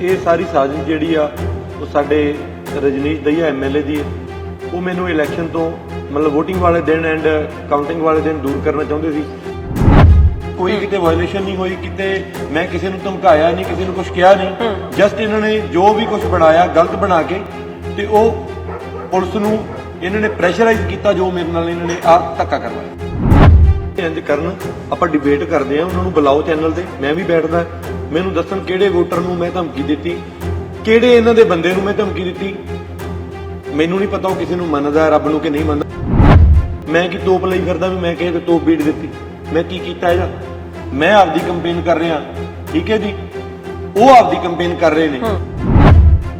ਇਹ ਸਾਰੀ ਸਾਜ਼ਿਸ਼ ਜਿਹੜੀ ਆ ਉਹ ਸਾਡੇ ਰਜਨੀਸ਼ ਦਈਆ ਐਮਐਲਏ ਦੀ ਹੈ। ਉਹ ਮੈਨੂੰ ਇਲੈਕਸ਼ਨ ਤੋਂ ਮਤਲਬ VOTING ਵਾਲੇ ਦਿਨ ਐਂਡ ਕਾਊਂਟਿੰਗ ਵਾਲੇ ਦਿਨ ਦੂਰ ਕਰਨਾ ਚਾਹੁੰਦੇ ਸੀ। ਕੋਈ ਕਿਤੇ ਵਾਇਓਲੇਸ਼ਨ ਨਹੀਂ ਹੋਈ ਕਿਤੇ ਮੈਂ ਕਿਸੇ ਨੂੰ ਧਮਕਾਇਆ ਨਹੀਂ ਕਿਸੇ ਨੂੰ ਕੁਝ ਕਿਹਾ ਨਹੀਂ। ਜਸਟ ਇਹਨਾਂ ਨੇ ਜੋ ਵੀ ਕੁਝ ਬਣਾਇਆ ਗਲਤ ਬਣਾ ਕੇ ਤੇ ਉਹ ਪੁਲਿਸ ਨੂੰ ਇਹਨਾਂ ਨੇ ਪ੍ਰੈਸ਼ਰਾਈਜ਼ ਕੀਤਾ ਜੋ ਮੇਰੇ ਨਾਲ ਇਹਨਾਂ ਨੇ ਆ ਧੱਕਾ ਕਰਵਾਇਆ ਇੰਜ ਕਰਨ ਆਪਾਂ ਡਿਬੇਟ ਕਰਦੇ ਆ ਉਹਨਾਂ ਨੂੰ ਬੁਲਾਓ ਚੈਨਲ ਤੇ ਮੈਂ ਵੀ ਬੈਠਦਾ। ਮੈਨੂੰ ਦੱਸਣ ਕਿਹੜੇ ਵੋਟਰ ਨੂੰ ਮੈਂ ਧਮਕੀ ਦਿੱਤੀ? ਕਿਹੜੇ ਇਹਨਾਂ ਦੇ ਬੰਦੇ ਨੂੰ ਮੈਂ ਧਮਕੀ ਦਿੱਤੀ? ਮੈਨੂੰ ਨਹੀਂ ਪਤਾ ਉਹ ਕਿਸੇ ਨੂੰ ਮੰਨਦਾ ਰੱਬ ਨੂੰ ਕਿ ਨਹੀਂ ਮੰਨਦਾ। ਮੈਂ ਕੀ ਤੋਪ ਲਈ ਫਿਰਦਾ ਵੀ ਮੈਂ ਕਿਸੇ ਤੇ ਤੋਪ ਬੀੜ ਦਿੱਤੀ? ਮੈਂ ਕੀ ਕੀਤਾ ਇਹਦਾ? ਮੈਂ ਆਪਦੀ ਕੰਪੇਨ ਕਰ ਰਿਹਾ। ਠੀਕ ਹੈ ਜੀ? ਉਹ ਆਪਦੀ ਕੰਪੇਨ ਕਰ ਰਹੇ ਨੇ।